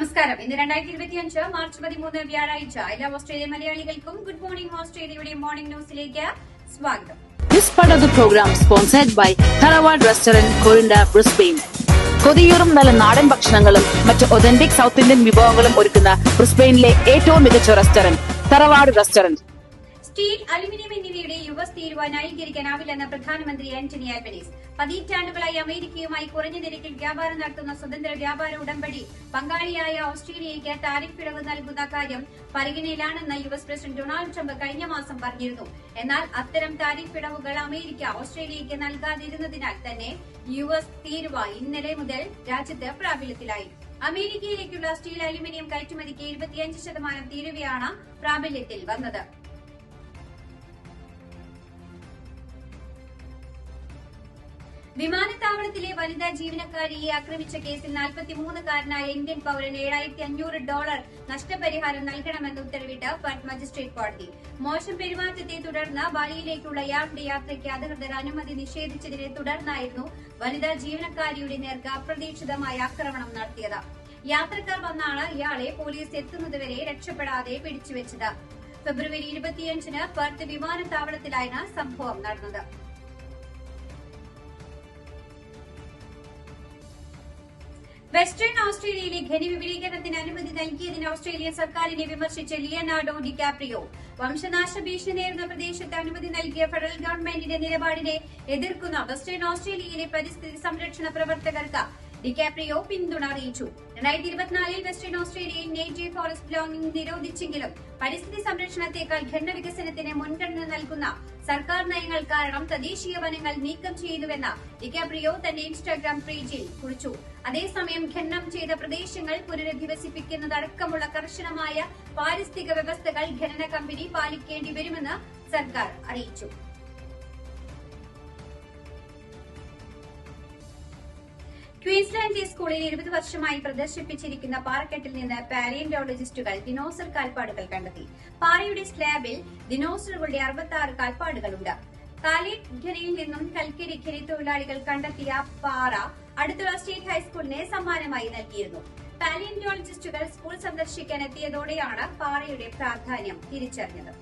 നമസ്കാരം. ഇന്ന് രണ്ടായിരത്തി ഇരുപത്തിയഞ്ച് മാർച്ച് പതിമൂന്ന് വ്യാഴാഴ്ച എല്ലാ ഓസ്ട്രേലിയ മലയാളികൾക്കും ഗുഡ് മോർണിംഗ് ഓസ്ട്രേലിയയുടെ മോർണിംഗ് ന്യൂസിലേക്ക് സ്വാഗതം. This part of the program sponsored by Tharawad Restaurant, Corinda, Brisbane. കൊതിയൂറും നല്ല നാടൻ ഭക്ഷണങ്ങളും മറ്റ് ഒതന്റിക് സൗത്ത് ഇന്ത്യൻ വിഭവങ്ങളും ഒരുക്കുന്ന ബ്രിസ്ബെയിനിലെ ഏറ്റവും മികച്ച restaurant Tharavad restaurant steel aluminium എന്നിവയുടെ യുഎസ് തീരുവ ന്യായീകരിക്കാനാവില്ലെന്ന് പ്രധാനമന്ത്രി ആന്റണി ആൽബനീസ്. പതിറ്റാണ്ടുകളായി അമേരിക്കയുമായി കുറഞ്ഞ നിരക്കിൽ വ്യാപാരം നടത്തുന്ന സ്വതന്ത്ര വ്യാപാര ഉടമ്പടി പങ്കാളിയായ ഓസ്ട്രേലിയയ്ക്ക് താരിഫ് ഇളവ് നൽകുന്ന കാര്യം പരിഗണനയിലാണെന്ന് U S president Donald Trump കഴിഞ്ഞ മാസം പറഞ്ഞിരുന്നു. എന്നാൽ അത്തരം താരിഫ് ഇളവുകൾ അമേരിക്ക ഓസ്ട്രേലിയയ്ക്ക് നൽകാതിരുന്നതിനാൽ തന്നെ യു എസ് തീരുവ ഇന്നലെ മുതൽ രാജ്യത്ത് പ്രാബല്യത്തിലായി. അമേരിക്കയിലേക്കുള്ള സ്റ്റീൽ അലുമിനിയം കയറ്റുമതിക്ക് ഇരുപത്തിയഞ്ച് ശതമാനം തീരുവയാണ് പ്രാബല്യത്തിൽ വന്നത്. വിമാനത്താവളത്തിലെ വനിതാ ജീവനക്കാരിയെ ആക്രമിച്ച കേസിൽ നാൽപ്പത്തിമൂന്നുകാരനായ ഇന്ത്യൻ പൌരന് ഏഴായിരത്തി അഞ്ഞൂറ് ഡോളർ നഷ്ടപരിഹാരം നൽകണമെന്ന് ഉത്തരവിട്ട് പെർത്ത് മജിസ്ട്രേറ്റ് കോടതി. മോശം പെരുമാറ്റത്തെ തുടർന്ന് ബാലിയിലേക്കുള്ള ഇയാളുടെ യാത്രയ്ക്ക് അധികൃതർ അനുമതി നിഷേധിച്ചതിനെ തുടർന്നായിരുന്നു വനിതാ ജീവനക്കാരിയുടെ നേർക്ക് അപ്രതീക്ഷിതമായ ആക്രമണം നടത്തിയത്. യാത്രക്കാർ വന്നാണ് ഇയാളെ പോലീസ് എത്തുന്നതുവരെ രക്ഷപ്പെടാതെ പിടിച്ചുവെച്ചത്. ഫെബ്രുവരി ഇരുപത്തിയഞ്ചിന് പെർത്ത് വിമാനത്താവളത്തിലായിരുന്നു സംഭവം നടന്നത്. വെസ്റ്റേൺ ഓസ്ട്രേലിയയിലെ ഖനി വിപുലീകരണത്തിന് അനുമതി നൽകിയതിന് ഓസ്ട്രേലിയൻ സർക്കാരിനെ വിമർശിച്ച് ലിയനാർഡോ ഡിക്കാപ്രിയോ വംശനാശ ഭീഷണി നേരിടുന്ന പ്രദേശത്ത് അനുമതി നൽകിയ ഫെഡറൽ ഗവൺമെന്റിന്റെ നിലപാടിനെ എതിർക്കുന്ന വെസ്റ്റേൺ ഓസ്ട്രേലിയയിലെ പരിസ്ഥിതി സംരക്ഷണ പ്രവർത്തകർക്ക് ഡിക്കാപ്രിയോ പിന്തുണ അറിയിച്ചു രണ്ടായിരത്തി ഇരുപത്തിനാലിൽ വെസ്റ്റേൺ ഓസ്ട്രേലിയയിൽ നേറ്റീവ് ഫോറസ്റ്റ് ബ്ലോഗിംഗ് നിരോധിച്ചെങ്കിലും പരിസ്ഥിതി സംരക്ഷണത്തെക്കാൾ ഖണ്ഡ വികസനത്തിന് മുൻഗണന നൽകുന്ന സർക്കാർ നയങ്ങൾ കാരണം തദ്ദേശീയ വനങ്ങൾ നീക്കം ചെയ്തുവെന്ന് ഡിക്കാപ്രിയോ തന്റെ ഇൻസ്റ്റാഗ്രാം പേജിൽ കുറിച്ചു. അതേസമയം ഖനനം ചെയ്ത പ്രദേശങ്ങൾ പുനരധിവസിപ്പിക്കുന്നതടക്കമുള്ള കർശനമായ പാരിസ്ഥിതിക വ്യവസ്ഥകൾ ഖനന കമ്പനി പാലിക്കേണ്ടി വരുമെന്ന് സർക്കാർ അറിയിച്ചു. ക്വീൻസ്ലാൻഡിലെ സ്കൂളിൽ ഇരുപത് വർഷമായി പ്രദർശിപ്പിച്ചിരിക്കുന്ന പാറക്കെട്ടിൽ നിന്ന് പാലിയന്റോളജിസ്റ്റുകൾ ദിനോസർ കാൽപ്പാടുകൾ കണ്ടെത്തി. പാറയുടെ സ്ലാബിൽ ദിനോസറുകളുടെ അറുപത്തി ആറ് കാൽപ്പാടുകളുണ്ട്. കാലിഖരിയിൽ നിന്നും കൽക്കരി ഖനി തൊഴിലാളികൾ കണ്ടെത്തിയ പാറ അടുത്തുള്ള സ്റ്റേറ്റ് ഹൈസ്കൂളിനെ സമ്മാനമായി നൽകിയിരുന്നു. പാലിയന്റോളജിസ്റ്റുകൾ സ്കൂൾ സന്ദർശിക്കാൻ എത്തിയതോടെയാണ് പാറയുടെ പ്രാധാന്യം തിരിച്ചറിഞ്ഞത്.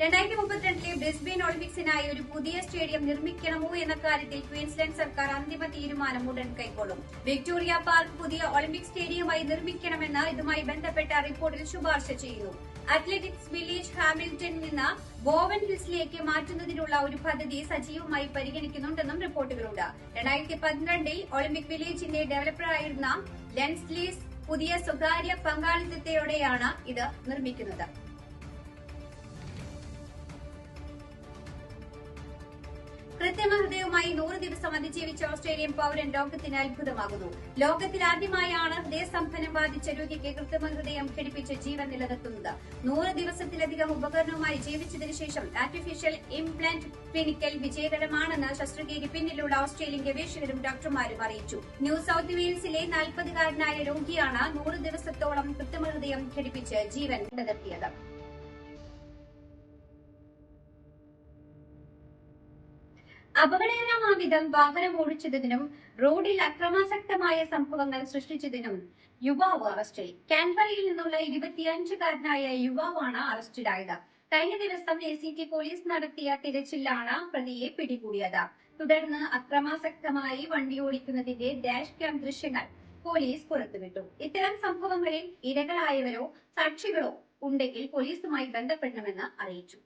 രണ്ടായിരത്തി മുപ്പത്തിരണ്ടിലെ ബ്രിസ്ബെയിൻ ഒളിമ്പിക്സിനായി ഒരു പുതിയ സ്റ്റേഡിയം നിർമ്മിക്കണമോ എന്ന കാര്യത്തിൽ ക്വീൻസ്ലാൻഡ് സർക്കാർ അന്തിമ തീരുമാനം ഉടൻ കൈക്കൊള്ളും. വിക്ടോറിയ പാർക്ക് പുതിയ ഒളിമ്പിക് സ്റ്റേഡിയമായി നിർമ്മിക്കണമെന്ന് ഇതുമായി ബന്ധപ്പെട്ട റിപ്പോർട്ടിൽ ശുപാർശ ചെയ്യുന്നു അത്ലറ്റിക്സ് വില്ലേജ് ഹാമിൽട്ടണിൽ നിന്ന് ബോവൻ ഹിൽസിലേക്ക് മാറ്റുന്നതിനുള്ള ഒരു പദ്ധതി സജീവമായി പരിഗണിക്കുന്നുണ്ടെന്നും റിപ്പോർട്ടുകളുണ്ട്. രണ്ടായിരത്തി പന്ത്രണ്ടിൽ ഒളിമ്പിക് വില്ലേജിന്റെ ഡെവലപ്പറായിരുന്ന ലെൻസ്ലീസ് പുതിയ സ്വകാര്യ പങ്കാളിത്തത്തോടെയാണ് ഇത് നിർമ്മിക്കുന്നത്. കൃത്രിമ ഹൃദയവുമായി നൂറ് ദിവസം അതിജീവിച്ച ഓസ്ട്രേലിയൻ പൌരൻ ലോകത്തിന് അത്ഭുതമാകുന്നു. ലോകത്തിൽ ആദ്യമായാണ് ഹൃദയസ്തംഭനം ബാധിച്ച രോഗിക്ക് കൃത്രിമ ഹൃദയം ഘടിപ്പിച്ച് ജീവൻ നിലനിർത്തുന്നത്. നൂറ് ദിവസത്തിലധികം ഉപകരണവുമായി ജീവിച്ചതിനു ശേഷം ആർട്ടിഫിഷ്യൽ ഇംപ്ലാന്റ് ക്ലിനിക്കൽ വിജയകരമാണെന്ന് ശസ്ത്രക്രിയയ്ക്ക് പിന്നിലുള്ള ഓസ്ട്രേലിയൻ ഗവേഷകരും ഡോക്ടർമാരും അറിയിച്ചു. ന്യൂ സൌത്ത് വെയിൽസിലെ നാൽപ്പതുകാരനായ രോഗിയാണ് നൂറ് ദിവസത്തോളം കൃത്രിമ ഹൃദയം ഘടിപ്പിച്ച് ജീവൻ നിലനിർത്തിയത്. അപകടകരമാവിധം വാഹനം ഓടിച്ചതിനും റോഡിൽ അക്രമാസക്തമായ സംഭവങ്ങൾ സൃഷ്ടിച്ചതിനും യുവാവ് അറസ്റ്റിൽ കാൻബറയിൽ നിന്നുള്ള ഇരുപത്തിയഞ്ചുകാരനായ യുവാവാണ് അറസ്റ്റിലായത്. കഴിഞ്ഞ ദിവസം എ സി ടി പോലീസ് നടത്തിയ തിരച്ചിലാണ് പ്രതിയെ പിടികൂടിയത്. തുടർന്ന് അക്രമാസക്തമായി വണ്ടി ഓടിക്കുന്നതിന്റെ ഡാഷ് ക്യാം ദൃശ്യങ്ങൾ പോലീസ് പുറത്തുവിട്ടു. ഇത്തരം സംഭവങ്ങളിൽ ഇരകളായവരോ സാക്ഷികളോ ഉണ്ടെങ്കിൽ പോലീസുമായി ബന്ധപ്പെടണമെന്ന് അറിയിച്ചു.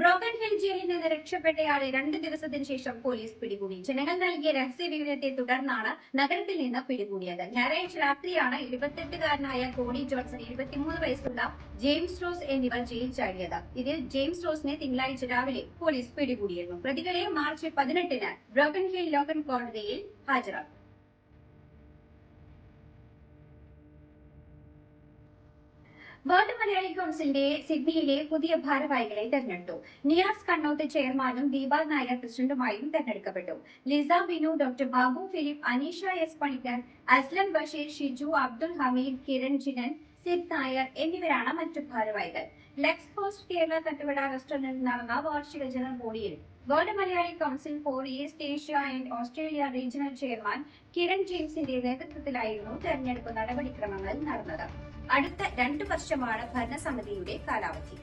ബ്രോക്കൺ ഹിൽ ജയിലിൽ നിന്ന് രക്ഷപ്പെട്ടയാളെ രണ്ട് ദിവസത്തിന് ശേഷം പോലീസ് പിടികൂടി. ജനങ്ങൾ നൽകിയ രഹസ്യ വിവരത്തെ തുടർന്നാണ് നഗരത്തിൽ നിന്ന് പിടികൂടിയത്. ഞായറാഴ്ച രാത്രിയാണ് ഇരുപത്തെട്ടുകാരനായ കോണി ജോൺസൺ ഇരുപത്തിമൂന്ന് വയസ്സുള്ള ജെയിംസ് റോസ് എന്നിവർ ജയിൽ ചാടിയത്. ഇതിൽ ജെയിംസ് റോസിനെ തിങ്കളാഴ്ച രാവിലെ പോലീസ് പിടികൂടിയിരുന്നു. പ്രതികളെ മാർച്ച് പതിനെട്ടിന് ബ്രോക്കൺ ഹിൽ ലോക്കൽ കോടതിയിൽ ഹാജരാക്കും. വേൾഡ് മലയാളി കൗൺസിലിന്റെ സിഡ്നിയിലെ പുതിയ ഭാരവാഹികളെ തെരഞ്ഞെടുത്തു. നിയാസ് കണ്ണോത്ത് ചെയർമാനും ദീപ നായർ പ്രസിഡന്റുമായും തെരഞ്ഞെടുക്കപ്പെട്ടു. Lisa Binu doctor Babu Philip Aneesha S Panicker Aslam Basheer Shiju Abdul Hameed Kiran Jinan Sid Nair എന്നിവരാണ് മറ്റു ഭാരവാഹികൾ. ലെക്സ് പോസ്റ്റ് കേരള തട്ടുകട റെസ്റ്റോറന്റിൽ നടന്ന വാർഷിക ജനറൽ ബോഡിയിൽ world Malayali council for East Asia and Australia regional chairman Kiran ജെയിംസിന്റെ നേതൃത്വത്തിലായിരുന്നു തെരഞ്ഞെടുപ്പ് നടപടിക്രമങ്ങൾ നടന്നത്. അടുത്ത രണ്ടു വർഷമാണ് ഭരണസമിതിയുടെ കാലാവധി.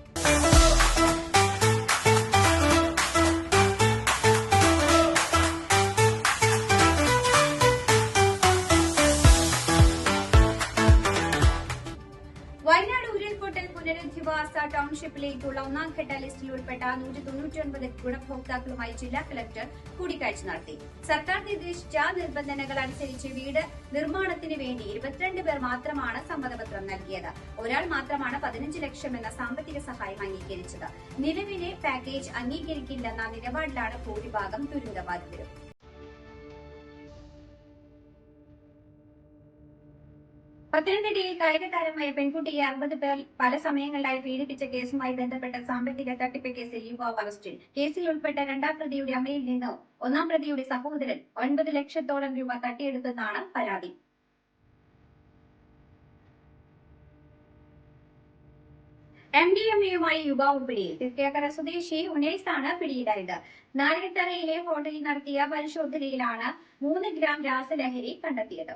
വയനാട് ഉരുൾപൊട്ടൽ പുനരധിവാസ ടൗൺഷിപ്പിലേക്കുള്ള ഒന്നാം ഘട്ട ലിസ്റ്റിൽ ഉൾപ്പെട്ട നൂറ്റി തൊണ്ണൂറ്റിയൊൻപത് ഗുണഭോക്താക്കളുമായി ജില്ലാ കലക്ടർ കൂടിക്കാഴ്ച നടത്തി. സർക്കാർ നിർദ്ദേശിച്ച നിർബന്ധനകൾ അനുസരിച്ച് വീട് നിർമ്മാണത്തിന് വേണ്ടി ഇരുപത്തിരണ്ട് പേർ മാത്രമാണ് സമ്മതപത്രം നൽകിയത്. ഒരാൾ മാത്രമാണ് പതിനഞ്ച് ലക്ഷം എന്ന സാമ്പത്തിക സഹായം അംഗീകരിച്ചത്. നിലവിലെ പാക്കേജ് അംഗീകരിക്കില്ലെന്ന നിലപാടിലാണ് ഭൂരിഭാഗം ദുരിതബാധിതരും പത്തനംതിട്ടയിൽ കായികതാരമായ പെൺകുട്ടിയെ അറുപത് പേർ പല സമയങ്ങളിലായി പീഡിപ്പിച്ച കേസുമായി ബന്ധപ്പെട്ട സാമ്പത്തിക തട്ടിപ്പ് കേസിൽ യുവാവ് അറസ്റ്റിൽ. കേസിൽ ഉൾപ്പെട്ട രണ്ടാം പ്രതിയുടെ അമ്മയിൽ നിന്ന് ഒന്നാം പ്രതിയുടെ സഹോദരൻ ഒൻപത് ലക്ഷത്തോളം രൂപ തട്ടിയെടുത്തെന്നാണ് പരാതി. എം ഡി എം എയുമായി യുവാവ് പിടിയിൽ. തിരുക്കേക്കര സ്വദേശി ഉനേസാണ് പിടിയിലായത്. നാരകത്തറയിലെ ഹോട്ടലിൽ നടത്തിയ പരിശോധനയിലാണ് മൂന്ന് ഗ്രാം രാസലഹരി കണ്ടെത്തിയത്.